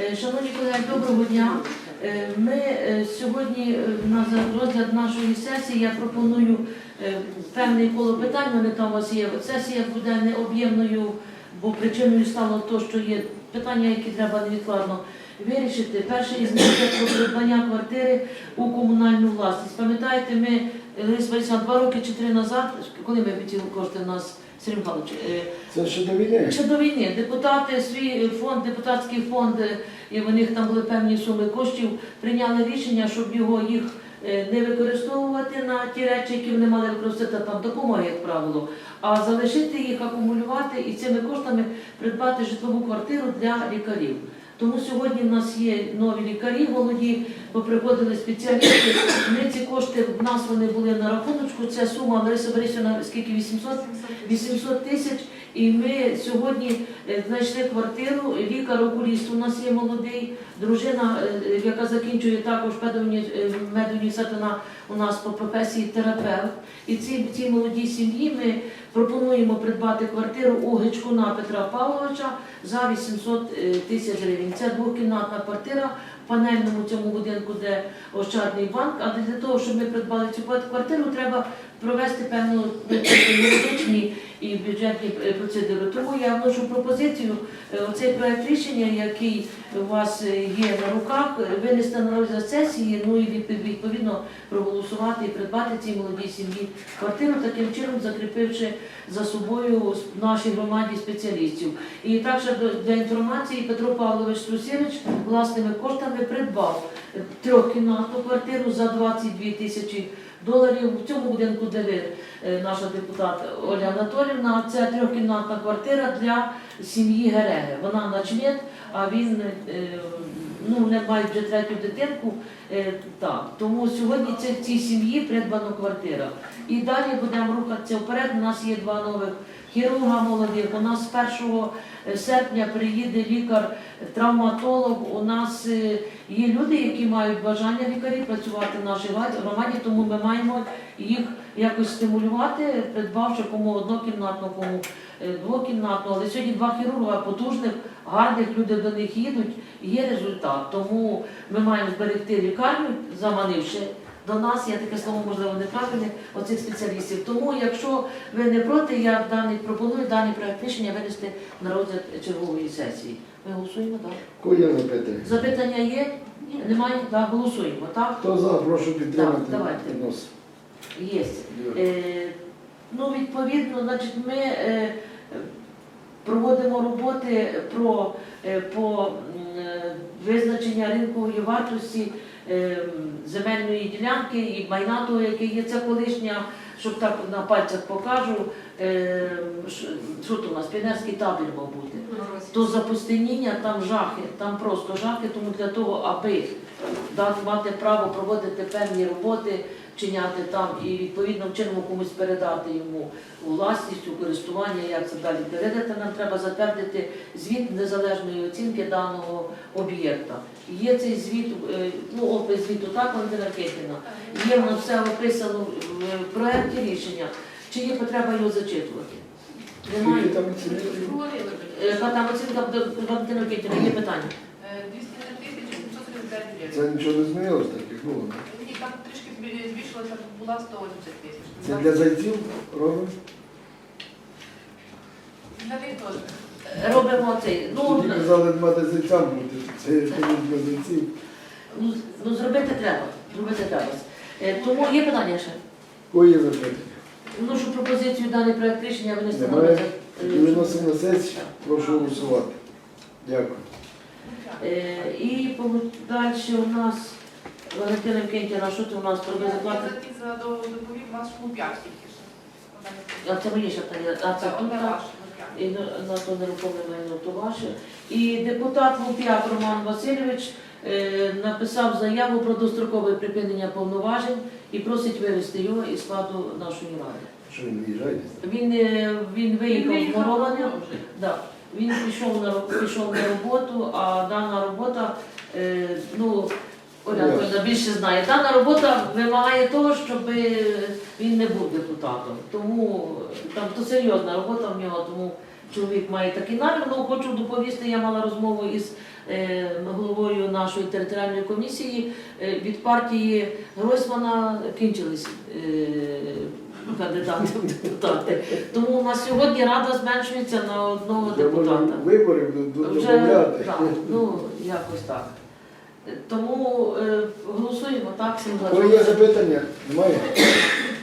Е, Шановні колеги, доброго дня. Е, Ми е, сьогодні на розгляд нашої сесії я пропоную е, певний коло питань. Вони там у вас є. Сесія буде необ'ємною, бо причиною стало те, що є питання, які треба невідкладно вирішити. Перше із них це про придбання квартири у комунальну власність. Пам'ятаєте, ми Лариса два роки чи три назад, коли ми хотіли кошти нас Сергій Михайлович, е, Це ще до війни. Ще до війни депутати свій фонд, депутатський фонд, е, і в них там були певні суми коштів, прийняли рішення, щоб його їх е, не використовувати на ті речі, які вони мали використати там допомоги, як правило, а залишити їх, акумулювати і цими коштами придбати житлову квартиру для лікарів. Тому сьогодні в нас є нові лікарі, молоді, поприходили спеціалісти. Ми ці кошти в нас вони були на рахуночку. Ця сума Лариса Борисівна, скільки 800? 800 тисяч. І ми сьогодні е, знайшли квартиру. Лікар-окуліст у нас є молодий, дружина, е, яка закінчує також е, медуніверситет, вона у нас по професії терапевт. І ці, цій молодій сім'ї ми пропонуємо придбати квартиру у Гичкуна Петра Павловича за 800 е, тисяч гривень. Це двокімнатна квартира в панельному цьому будинку, де Ощадний банк. А для того, щоб ми придбали цю квартиру, треба провести певну ну, юридичні і бюджетні е, процедури. Тому я вношу пропозицію е, оцей проект рішення, який у вас е, є на руках, винести на розгляд сесії, ну і відповідно проголосувати і придбати цій молодій сім'ї квартиру, таким чином закріпивши за собою нашій громаді спеціалістів. І також для інформації Петро Павлович Струсевич власними коштами придбав трьохкімнатну квартиру за 22 тисячі доларів. В цьому будинку, де ви, е, наша депутат Оля Анатолівна, це трьохкімнатна квартира для сім'ї Гереги. Вона начмет, а він е, ну, не має вже третю дитинку. Е, Так, тому сьогодні це в цій сім'ї придбана квартира. І далі будемо рухатися вперед. У нас є два нових хірурга молодих. У нас з 1 серпня приїде лікар-травматолог. У нас е, є люди, які мають бажання лікарі працювати в нашій громаді, тому ми маємо їх якось стимулювати, придбавши кому однокімнатну, кому е, двокімнатну. Але сьогодні два хірурга потужних, гарних люди до них їдуть. Є результат. Тому ми маємо зберегти лікарню, заманивши до нас, я таке слово можливо неправильне, оцих спеціалістів. Тому, якщо ви не проти, я даний пропоную даний проект рішення винести на розгляд чергової сесії. Ми голосуємо, так? Кого є запитання? Запитання є? Немає? Так, голосуємо, так? Хто за, прошу підтримати. Так, давайте. Є. Е, ну, відповідно, значить, ми е, проводимо роботи про, е, по е, визначення ринкової вартості е, земельної ділянки і майна того, яке є. Це колишня, щоб так на пальцях покажу, е, ш- що то у нас, піонерський табір, мав бути. То запустиніння, там жахи, там просто жахи, тому для того, аби дати мати право проводити певні роботи, вчиняти там і відповідно чином комусь передати йому у власність, у користування, як це далі передати, нам треба затвердити звіт незалежної оцінки даного об'єкта. Є цей звіт, е, ну опис звіту так, Валентина Китіна. Є воно все описано в проєкті рішення. Чи є потреба його зачитувати? Немає. Там? Е, там оцінка Валентина Китіна? Є питання? 203 тисячі 739 гривень. Це нічого не змінилось, так як було. І там трішки збі- збільшилося, була 180 тисяч. Це для зайців робимо? Для них теж. Робимо цей. Ну, Тоді казали, мати зайцям бути. Це тому для зайців. ну, ну зробити треба. Зробити треба. Е, Тому є питання ще. Кого є запитання? Вношу пропозицію даний проект рішення винести на Немає. розгляд. е, виносимо на сесію. Прошу голосувати. Дякую. Е, І далі у нас Валентина Кентіна, що це у нас про Я заплати? за доповів вас шмуп'як тільки що. А це моє ще питання. А це тут так? І на то нерухоме майно то ваше. І депутат Луп'як Роман Васильович е, написав заяву про дострокове припинення повноважень і просить вивести його із складу нашої ради. Що ви виїжджаєте? Він, е, він виїхав з виїхав на да. він пішов на, роб- пішов на роботу, а дана робота, е, ну, Оля. Анатольовна більше знає, дана робота вимагає того, щоб він не був депутатом. Тому там то серйозна робота в нього, тому чоловік має такий намір. Ну, хочу доповісти, я мала розмову із е, головою нашої територіальної комісії е, від партії Гройсмана кінчились е, кандидати в депутати. Тому у нас сьогодні рада зменшується на одного депутата. виборів додати. так, ну якось так. Тому е, голосуємо так, всім за. Коли є запитання, немає?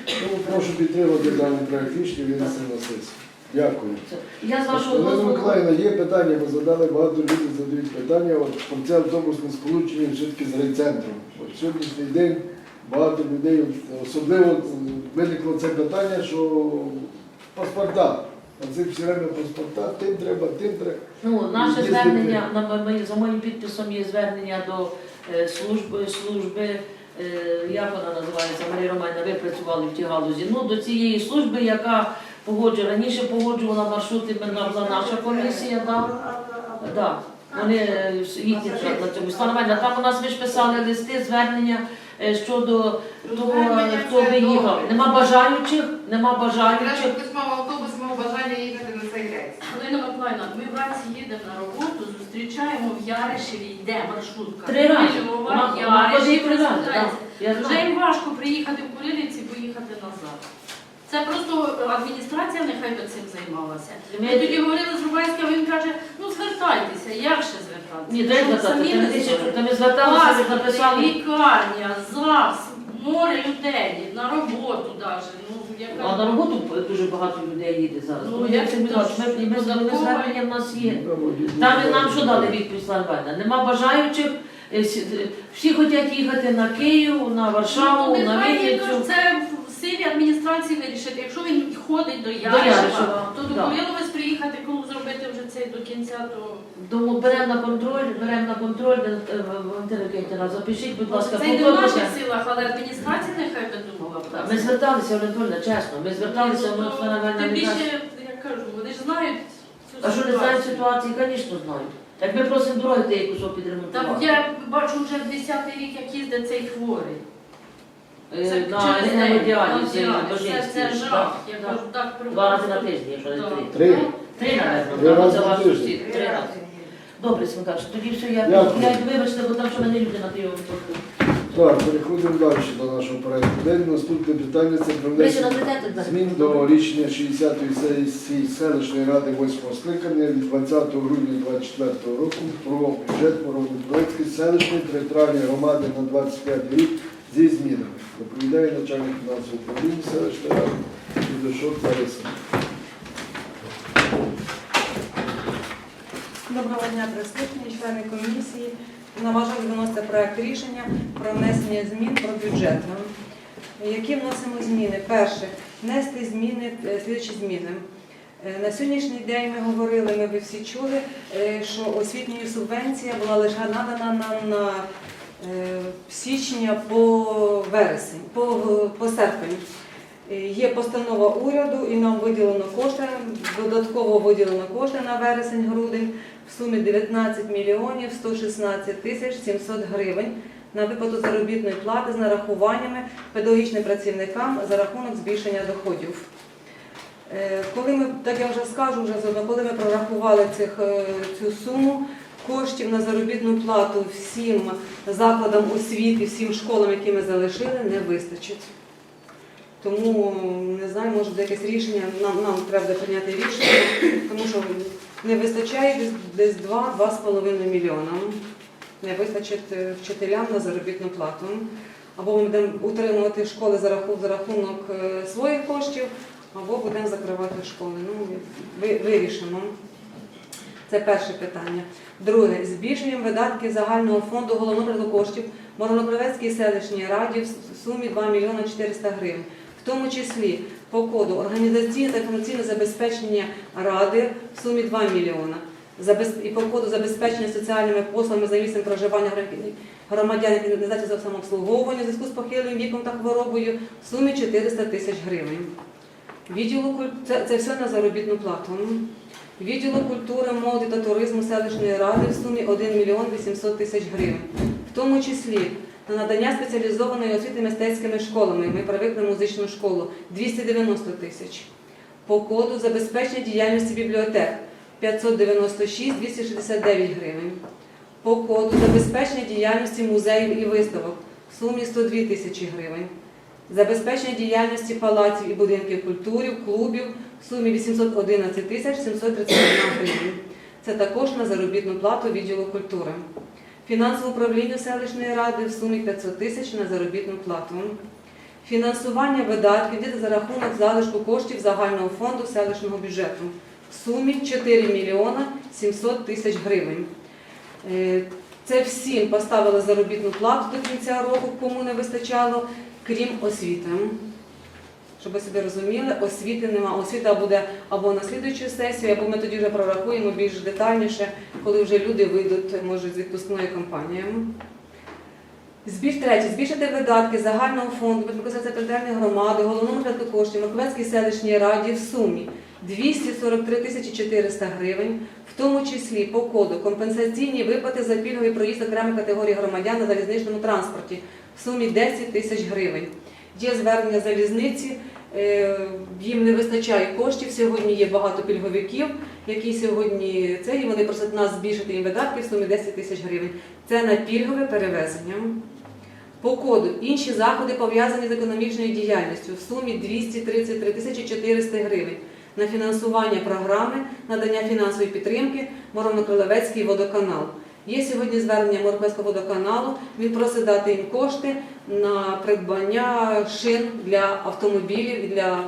Тому прошу підтримати даний проект рішення винести на сесію. Дякую. Я з вашого Олена дозволу. Миколаївна, є питання, бо задали багато людей задають питання. От про це автобусне сполучення все-таки з райцентром. От сьогоднішній день багато людей, особливо е, виникло це питання, що паспорта. Оце все время паспорта, тим треба, тим треба. Ну, наше Є звернення, на ми- за моїм підписом є звернення до е, служби, служби, е, як вона називається, Марія Романівна, ви працювали в тій галузі. Ну, до цієї служби, яка погоджує, раніше погоджувала маршрути, мене була наша комісія, да. Да. Вони е, їхні на цьому встановлення. Там у нас ви ж писали листи, звернення е, щодо того, Звернення хто це виїхав. добре. Нема бажаючих, нема бажаючих. автобус, мав бажання їхати на цей рейс. Галина Миколаївна, ми вранці їдемо на роботу, зустрічаємо в Яришеві, йде маршрутка. Три рази. Мільйова, Вона- вона ходить Яришів, три рази, розглядається. так. Я Вже знаю. їм важко приїхати в Курилівці, поїхати назад. Це просто адміністрація нехай би цим займалася. Ми- тоді говорили з Рубайським, він каже, ну звертайтеся, як ще звертатися? Ні, дай Що казати, самі там тисячу, там ми зверталися, ви написали. лікарня, ЗАГС, море людей, на роботу навіть. Ну. А на роботу дуже багато людей їде зараз. Ну, як це теж ми, ми, звернення в нас є. Там і нам що дали відповідь Славальна? Нема бажаючих, е, всі- е, всі хочуть їхати на Київ, на Варшаву, Ну, на Вінницю. це в силі адміністрації вирішити. Якщо він ходить до Яришева, Яришева, то до да. Куриловець приїхати, цей до кінця, то Тому беремо на контроль, беремо на контроль, е, Валентина запишіть, будь ласка, це йде в наших силах, але адміністрація нехай би думала про Так, це. Ми зверталися, Анатольна, чесно, ми зверталися, Ну, ми Тим не більше, я кажу, вони ж знають цю А що не знають ситуації, звісно, знають. Так ми просимо дороги тієї кусок Там підремонтувати. я бачу вже 10-й рік, як їздить цей хворий. Е, Це На через день, гемодіалізі, на до діаліз. Це, це жах. Я кажу, так Два рази на тиждень, якщо не три. Три. Три, напевно, це ваш сусід. Три рази. Добре, Смикач, тоді все, я, я вибачте, бо там що мене люди на прийом. Так, переходимо далі до нашого проекту. День наступне питання це про внесення змін до рішення 60-ї сесії селищної ради 8 скликання від 20 грудня 2024 року про бюджет Морозовської селищної територіальної громади на 25 рік зі змінами. Доповідає начальник фінансового управління селищної ради Підошов Лариса. Доброго дня, присутні, члени комісії. На ваш виноситься проект рішення про внесення змін про бюджет. Які вносимо зміни? Перше, внести зміни, е, слідчі зміни. Е, На сьогоднішній день ми говорили, ми ви всі чули, е, що освітня субвенція була лише надана нам на січня по вересень, по, по серпень. Є постанова уряду і нам виділено кошти, додатково виділено кошти на вересень-грудень в сумі 19 мільйонів 116 тисяч 700 гривень на виплату заробітної плати з нарахуваннями педагогічним працівникам за рахунок збільшення доходів. Е, Коли ми, так я вже скажу, вже заодно, коли ми прорахували цих, е, цю суму коштів на заробітну плату всім закладам освіти, всім школам, які ми залишили, не вистачить. Тому не знаю, може якесь рішення. Нам, нам треба прийняти рішення, тому що не вистачає десь, десь 2-2,5 мільйона. Не вистачить е, вчителям на заробітну плату. Або ми будемо утримувати школи за рахунок, е, своїх коштів, або будемо закривати школи. Ну, вирішимо. Це перше питання. Друге, збільшенням видатків загального фонду головного коштів Морнокровецькій селищній раді в сумі 2 мільйони 400 гривень, в тому числі по коду організаційне та інформаційне забезпечення ради в сумі 2 мільйона. І по коду забезпечення соціальними послугами за місцем проживання громадян- і організацій за самообслуговування в зв'язку з похилим віком та хворобою в сумі 400 тисяч гривень. Відділу це, це все на заробітну плату. Відділу культури, молоді та туризму селищної ради в сумі 1 мільйон 800 тисяч гривень, в тому числі на надання спеціалізованої освіти мистецькими школами. Ми привикли музичну школу 290 тисяч. По коду забезпечення діяльності бібліотек 596 269 гривень. по коду забезпечення діяльності музеїв і виставок в сумі 102 тисячі гривень. Забезпечення діяльності палаців і будинків культури, клубів в сумі 811 тисяч 731 гривень. Це також на заробітну плату відділу культури. Фінансове управління селищної ради в сумі 500 тисяч на заробітну плату. Фінансування видатків йде за рахунок залишку коштів загального фонду селищного бюджету в сумі 4 мільйона 700 тисяч гривень. Е, Це всім поставили заробітну плату до кінця року, кому не вистачало, крім освіти. Щоб ви собі розуміли, освіти нема. Освіта буде або на слідуючу сесію, або ми тоді вже прорахуємо більш детальніше, коли вже люди вийдуть, може, з відпускної кампанії. Збільш третє, збільшити видатки загального фонду Петрокосації територіальної громади, головному порядку коштів Маковецькій селищній раді в сумі 243 тисячі 400 гривень, в тому числі по коду компенсаційні виплати за пільговий проїзд окремих категорій громадян на залізничному транспорті в сумі 10 тисяч гривень. Є звернення залізниці, е, їм не вистачає коштів. Сьогодні є багато пільговиків, які сьогодні це, і вони просять нас збільшити їм видатки в сумі 10 тисяч гривень. Це на пільгове перевезення. По коду інші заходи пов'язані з економічною діяльністю в сумі 233 тисячі 400 гривень на фінансування програми надання фінансової підтримки Мороно-Кролевецький водоканал. Є сьогодні звернення Морпецького водоканалу. Він просить дати їм кошти на придбання шин для автомобілів. Для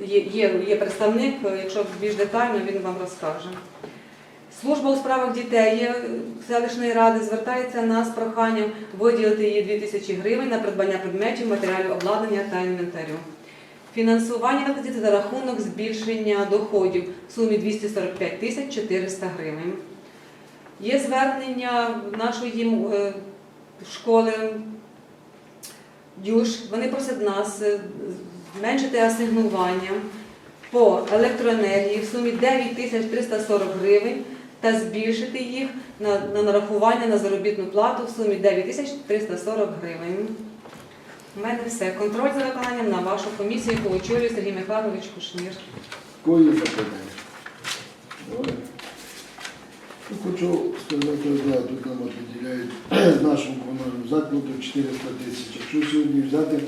є, є, є представник. Якщо більш детально, він вам розкаже. Служба у справах дітей е, селищної ради звертається нас з проханням виділити їй 2 тисячі гривень на придбання предметів, матеріалів обладнання та інвентарю. Фінансування надається за рахунок збільшення доходів в сумі 245 тисяч 400 гривень. Є звернення нашої е, школи ДЮШ. Вони просять нас е, зменшити асигнування по електроенергії в сумі 9 тисяч 340 гривень та збільшити їх на, на нарахування на заробітну плату в сумі 9 тисяч 340 гривень. У мене все. Контроль за виконанням на вашу комісію, яку очолює Сергій Михайлович Кушнір. Кої запитання? Ну, Хочу сказати, да, тут нам виділяють нашому комунальному закладу 400 тисяч. Якщо сьогодні взяти,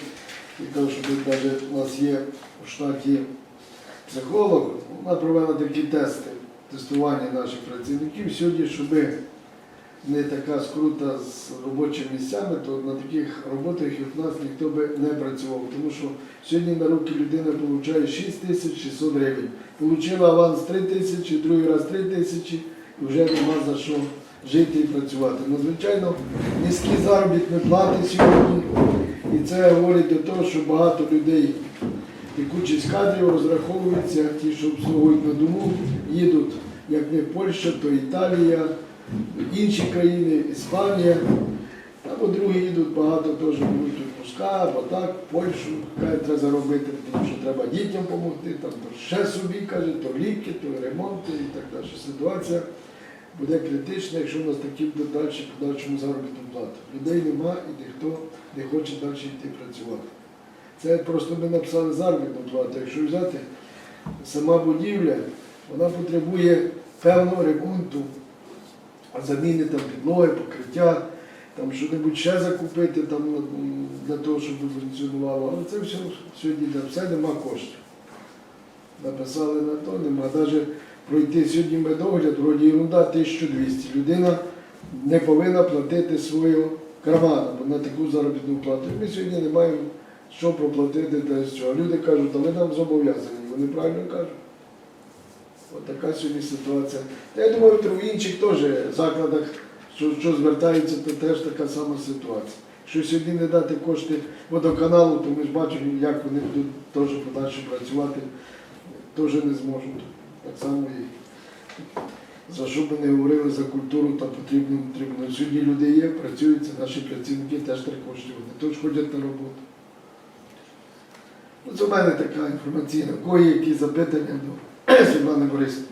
і кажу, що навіть у нас є у штаті психолог, вона провела такі тести, тестування наших працівників сьогодні, щоб не така скрута з робочими місцями, то на таких роботах як нас ніхто би не працював. Тому що сьогодні на руки людина отримує 6 тисяч 600 гривень. Получила аванс 3 тисячі, другий раз 3 тисячі, і вже нема за що жити і працювати. Надзвичайно низькі заробітні плати сьогодні. І це говорить до того, що багато людей, текучість кадрів розраховується, ті, що обслуговують на дому, їдуть як не Польща, то Італія, інші країни, Іспанія. Або другі їдуть багато теж беруть відпуска, або так, Польщу, каже, треба заробити, тому що треба дітям допомогти, там, то ще собі, каже, то ліки, то ремонти і так далі. Ситуація буде критична, якщо в нас такі будуть далі подальшому заробітну плату. Людей нема і ніхто не хоче далі йти працювати. Це просто ми написали заробітну плату. Якщо взяти сама будівля, вона потребує певного ремонту, заміни там підлоги, покриття, там що-небудь ще закупити там, для того, щоб функціонувало. Але це все сьогодні все нема коштів. Написали на то, нема. Навіть пройти сьогодні медогляд, вроді ерунда 1200. Людина не повинна платити свою карману на таку заробітну плату. Ми сьогодні не маємо що проплатити для цього. Люди кажуть, а ми нам зобов'язані. Вони правильно кажуть. От така сьогодні ситуація. Я думаю, в інших теж закладах, що, що звертаються, то теж така сама ситуація. Якщо сьогодні не дати кошти водоканалу, то ми ж бачимо, як вони будуть теж подальше працювати, теж не зможуть. Так само і за що би не говорили за культуру, та потрібно, потрібно. Сьогодні люди є, працюють, це наші працівники теж так коштів. Вони теж ходять на роботу. Ну, це в мене така інформаційна. Є якісь запитання до Світлани Борисівни?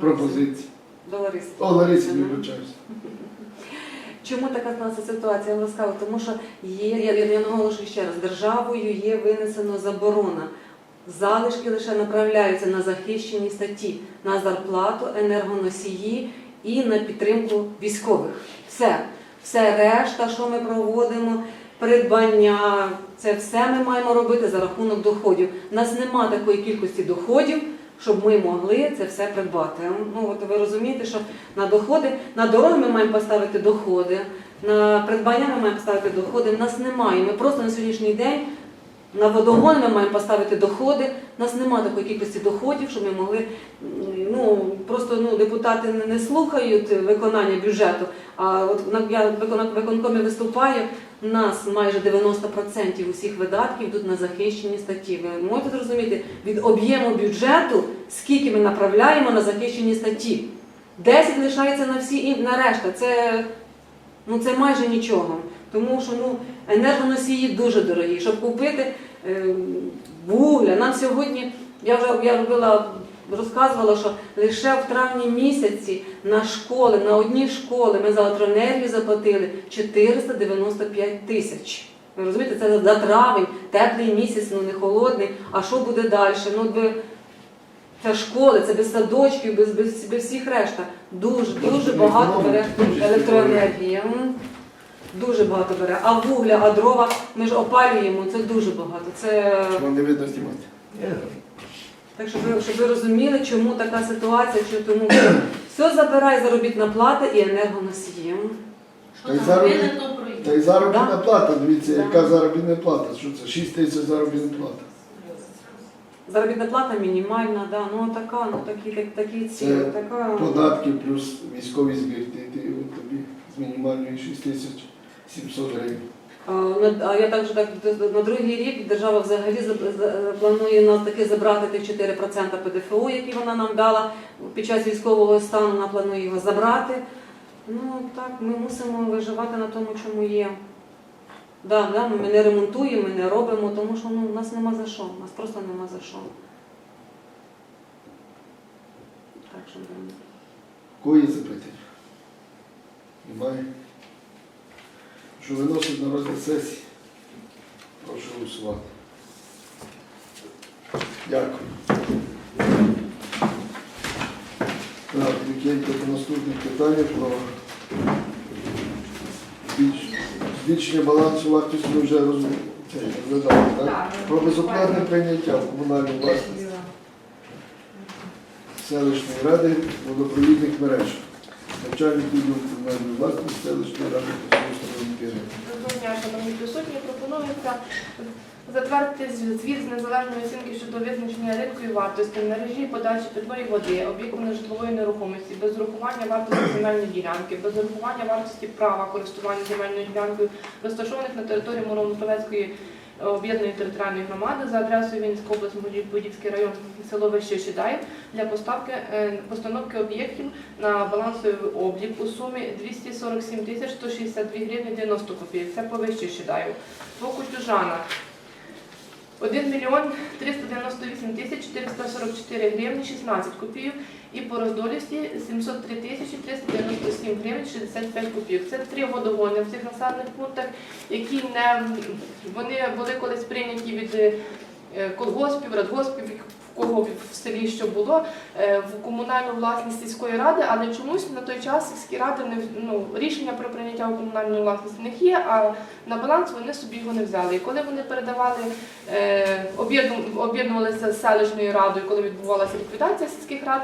Пропозиції. До Лариси. О, Ларисі, Мгм. вибачаюся. Чому така сталася ситуація? Я вам розказала, тому що є, я, я наголошую ще раз, державою є винесено заборона. Залишки лише направляються на захищені статті, на зарплату, енергоносії і на підтримку військових. Все. Все решта, що ми проводимо, придбання, це все ми маємо робити за рахунок доходів. У нас нема такої кількості доходів, щоб ми могли це все придбати. Ну от ви розумієте, що на доходи, на дороги ми маємо поставити доходи, на придбання ми маємо поставити доходи. У нас немає. Ми просто на сьогоднішній день на водогон ми маємо поставити доходи. У нас немає такої кількості доходів, щоб ми могли ну просто ну депутати не, слухають виконання бюджету. А от я в виконок- виконкомі виступаю. У нас майже 90% усіх видатків йдуть на захищені статті. Ви можете зрозуміти від об'єму бюджету, скільки ми направляємо на захищені статті. 10 лишається на всі і на решта. Це ну це майже нічого. Тому що ну, енергоносії дуже дорогі. Щоб купити е, вугля, нам сьогодні, я вже я робила, розказувала, що лише в травні місяці на школи, на одні школи ми за електроенергію заплатили 495 тисяч. Ви розумієте, це за травень, теплий місяць, ну не холодний. А що буде далі? Ну, ви, це школи, це без садочків, без, без, без всіх решта. Дуже, дуже багато бере електроенергії. Дуже багато бере. А вугля, а дрова ми ж опалюємо, це дуже багато. Це вам не видно знімати? так, щоб ви, щоб ви розуміли, чому така ситуація, що тому що все забирає заробітна плата і енергоносії. Та й винен. Та й заробітна плата, дивіться, Да. яка заробітна плата. Що це? 6 тисяч заробітна плата. Заробітна плата мінімальна, да, ну така, ну такі, так, такі ціни, Це така. Податки плюс військовий збір. Ти, ти, от тобі з мінімальної 6 тисяч 700 гривень. А, на- я також так на другий рік держава взагалі планує нас таки забрати тих 4% ПДФО, які вона нам дала під час військового стану. Вона планує його забрати. Ну так, ми мусимо виживати на тому, чому є. Да, да, ми не ремонтуємо, ми не робимо, тому що ну, у нас нема за що. У нас просто нема за що. Так що є запитання? Немає. Що виносить на розгляд сесії? Прошу голосувати. Дякую. Так, по наступних питаннях про збільшення балансу вартості ми вже роз- розглядали, так? Про безоплатне прийняття в комунальну власність селищної ради водопровідних мереж. Начальник відділу комунальної власності селищної ради. Доброго дня, шановні присутні. Пропонується затвердити звіт з незалежної оцінки щодо визначення ринкової вартості мережі подачі питної води, об'єкту нежитлової нерухомості, без урахування вартості земельної ділянки, без урахування вартості права користування земельною ділянкою, розташованих на території Муромцовецької об'єднаної територіальної громади за адресою Вінницька область, Будівський район, село Вище Щедай для поставки е, постановки об'єктів на балансовий облік у сумі 247 тисяч 162 гривні 90 копійок. Це по Вище Щедаю. По Кутюжана 1 мільйон 398 тисяч 444 гривні 16 копійок. І по роздолісті 703 тисячі 397 гривень 65 копійок. Це три водогони в цих населених пунктах, які не вони були колись прийняті від е, колгоспів, радгоспів, кого в селі що було, е, в комунальну власність сільської ради, але чомусь на той час сільські ради не ну, рішення про прийняття у комунальну власність в них є, а на баланс вони собі його не взяли. І коли вони передавали, е, об'єднувалися з селищною радою, коли відбувалася ліквідація сільських рад.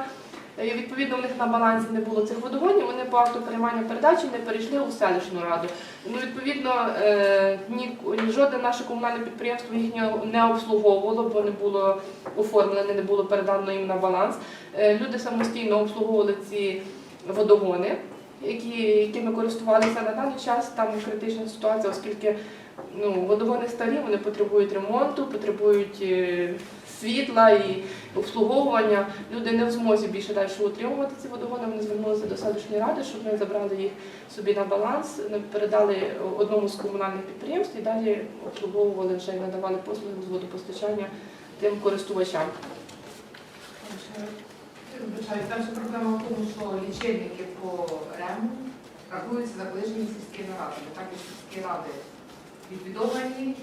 Е, Відповідно, у них на балансі не було цих водогонів, вони по акту приймання передачі не перейшли у селищну раду. Ну, відповідно, е, ні, жодне наше комунальне підприємство їх не- не обслуговувало, бо не було оформлене, не було передано їм на баланс. Е, Люди самостійно обслуговували ці водогони, які, якими користувалися на даний час. Там критична ситуація, оскільки ну, водогони старі, вони потребують ремонту, потребують е, світла і обслуговування. Люди не в змозі більше далі утримувати ці водогони. Вони звернулися до селищної ради, щоб ми забрали їх собі на баланс, передали одному з комунальних підприємств і далі обслуговували вже і надавали послуги з водопостачання тим користувачам. Там ще проблема в тому, що лічильники по РЕМу рахуються заближені сільськими радами. Так як сільські ради відбудовані,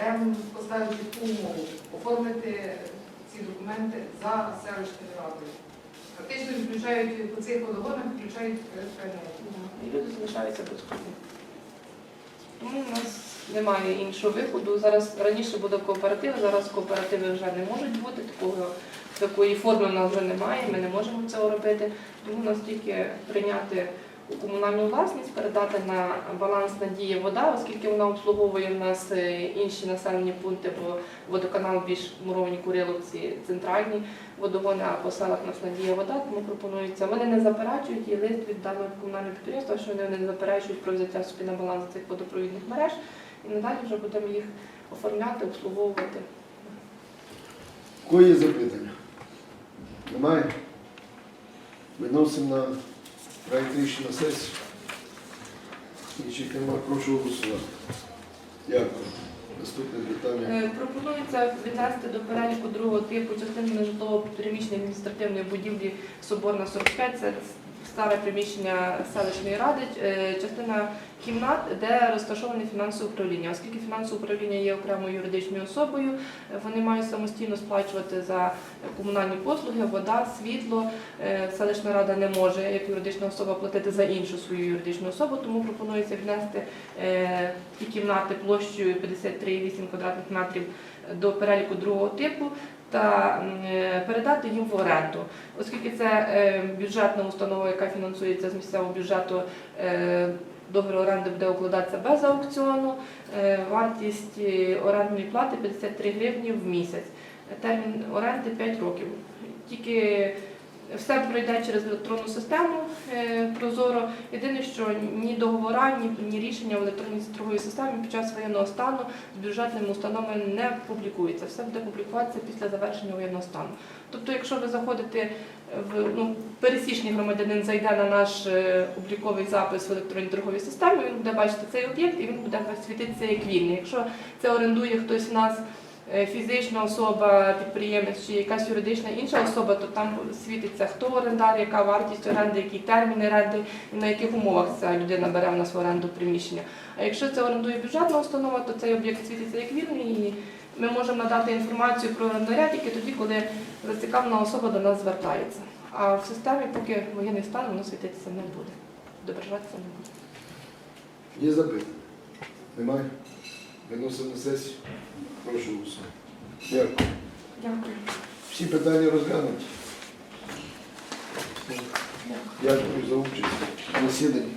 РЕМ поставив чітку умову оформити ці документи за селищною радою. Фактично відключають по цих водогонах, відключають електроенергію. І люди залишаються без води. Тому у нас немає іншого виходу. Зараз раніше буде кооператив, зараз кооперативи вже не можуть бути, такого, такої форми в нас вже немає, ми не можемо цього робити. Тому нас тільки прийняти у комунальну власність, передати на баланс Надія вода, оскільки вона обслуговує в нас е, інші населені пункти, бо водоканал більш муровані Куриловці, центральні водогони, а по селах нас Надія вода, тому пропонується. Вони не заперечують і лист від даного комунального підприємства, що вони не заперечують про взяття собі на баланс цих водопровідних мереж. І надалі вже будемо їх оформляти, обслуговувати. Є запитання? Немає? Виносимо на проект рішення на сесію. Інших немає, прошу голосувати. Дякую. Наступне питання. Е, Пропонується віднести до переліку другого типу частини нежитлово-приміщення адміністративної будівлі Соборна 45, це старе приміщення селищної ради, е, частина кімнат, де розташоване фінансове управління. Оскільки фінансове управління є окремою юридичною особою, е, вони мають самостійно сплачувати за комунальні послуги, вода, світло. Е, Селищна рада не може як юридична особа платити за іншу свою юридичну особу, тому пропонується віднести е, ті кімнати площею 53,8 квадратних метрів до переліку другого типу та е, передати їм в оренду. Оскільки це е, бюджетна установа, яка фінансується з місцевого бюджету, е, договір оренди буде укладатися без аукціону. Вартість орендної плати 53 гривні в місяць. Термін оренди 5 років. Тільки все пройде через електронну систему е, Прозоро. Єдине, що ні договора, ні, ні рішення в електронній цифровій системі під час воєнного стану з бюджетними установами не публікується. Все буде публікуватися після завершення воєнного стану. Тобто, якщо ви заходите в ну, пересічний громадянин зайде на наш е, обліковий запис в електронній торговій системі, він буде бачити цей об'єкт і він буде світитися як вільний. Якщо це орендує хтось в нас е, фізична особа, підприємець чи якась юридична інша особа, то там світиться хто орендар, яка вартість оренди, який термін оренди і на яких умовах ця людина бере в нас в оренду приміщення. А якщо це орендує бюджетна установа, то цей об'єкт світиться як вільний і ми можемо надати інформацію про орендаря тільки тоді, коли зацікавлена особа до нас звертається. А в системі, поки воєнний стан, воно світитися не буде. Відображатися не буде. Є запитання? Немає? Виносимо на сесію. Прошу вас. Дякую. Дякую. Всі питання розглянуті. Дякую за участь. До засіданні.